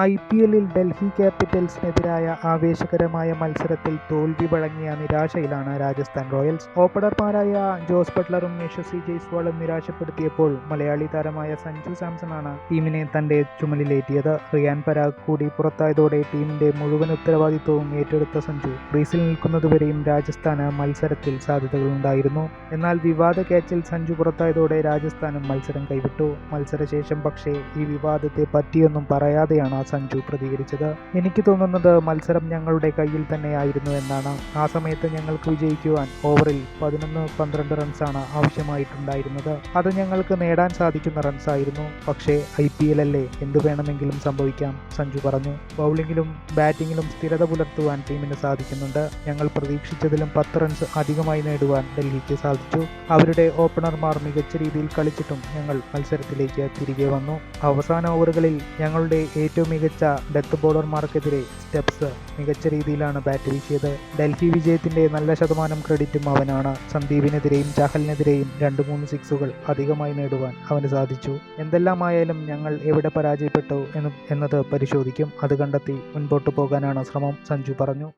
I P എല്ലിൽ ഡൽഹി ക്യാപിറ്റൽസിനെതിരായ ആവേശകരമായ മത്സരത്തിൽ തോൽവി വഴങ്ങിയ നിരാശയിലാണ് രാജസ്ഥാൻ റോയൽസ്. ഓപ്പണർമാരായ ജോസ് ബട്ട്ലറും യശസ്വി ജയ്സ്വാളും നിരാശപ്പെടുത്തിയപ്പോൾ മലയാളി താരമായ സഞ്ജു സാംസണാണ് ടീമിനെ തന്റെ ചുമലിലേറ്റിയത്. റിയാൻ പരാഗ് കൂടി പുറത്തായതോടെ ടീമിന്റെ മുഴുവൻ ഉത്തരവാദിത്വവും ഏറ്റെടുത്ത സഞ്ജു ക്രീസിൽ നിൽക്കുന്നതുവരെയും രാജസ്ഥാന് മത്സരത്തിൽ സാധ്യതകളുണ്ടായിരുന്നു. എന്നാൽ വിവാദ ക്യാച്ചിൽ സഞ്ജു പുറത്തായതോടെ രാജസ്ഥാനും മത്സരം കൈവിട്ടു. മത്സരശേഷം പക്ഷേ ഈ വിവാദത്തെ പറ്റിയൊന്നും പറയാതെയാണ് സഞ്ജു പ്രതികരിച്ചത്. എനിക്ക് തോന്നുന്നത് മത്സരം ഞങ്ങളുടെ കയ്യിൽ തന്നെയായിരുന്നു എന്നാണ്. ആ സമയത്ത് ഞങ്ങൾക്ക് വിജയിക്കുവാൻ ഓവറിൽ പതിനൊന്ന് പന്ത്രണ്ട് റൺസാണ് ആവശ്യമായിട്ടുണ്ടായിരുന്നത്. അത് ഞങ്ങൾക്ക് നേടാൻ സാധിക്കുന്ന റൺസായിരുന്നു. പക്ഷേ ഐ പി എൽ അല്ലേ? എന്തു വേണമെങ്കിലും സംഭവിക്കാം സഞ്ജു പറഞ്ഞു. ബൗളിംഗിലും ബാറ്റിംഗിലും സ്ഥിരത പുലർത്തുവാൻ ടീമിന് സാധിക്കുന്നുണ്ട്. ഞങ്ങൾ പ്രതീക്ഷിച്ചതിലും പത്ത് റൺസ് അധികമായി നേടുവാൻ ഡൽഹിക്ക് സാധിച്ചു. അവരുടെ ഓപ്പണർമാർ മികച്ച രീതിയിൽ കളിച്ചിട്ടും ഞങ്ങൾ മത്സരത്തിലേക്ക് തിരികെ വന്നു. അവസാന ഓവറുകളിൽ ഞങ്ങളുടെ ഏറ്റവും മികച്ച ഡെത്ത് ബോളർമാർക്കെതിരെ സ്റ്റെപ്സ് മികച്ച രീതിയിലാണ് ബാറ്റ് വീശിയത്. ഡൽഹി വിജയത്തിന്റെ നല്ല ശതമാനം ക്രെഡിറ്റും അവനാണ്. സന്ദീപിനെതിരെയും ചഹലിനെതിരെയും രണ്ട് മൂന്ന് സിക്സുകൾ അധികമായി നേടുവാൻ അവന് സാധിച്ചു. എന്തെല്ലാമായാലും ഞങ്ങൾ എവിടെ പരാജയപ്പെട്ടു എന്ന് എന്നത് പരിശോധിക്കും. അത് കണ്ടെത്തി മുൻപോട്ട് പോകാനാണ് ശ്രമം സഞ്ജു പറഞ്ഞു.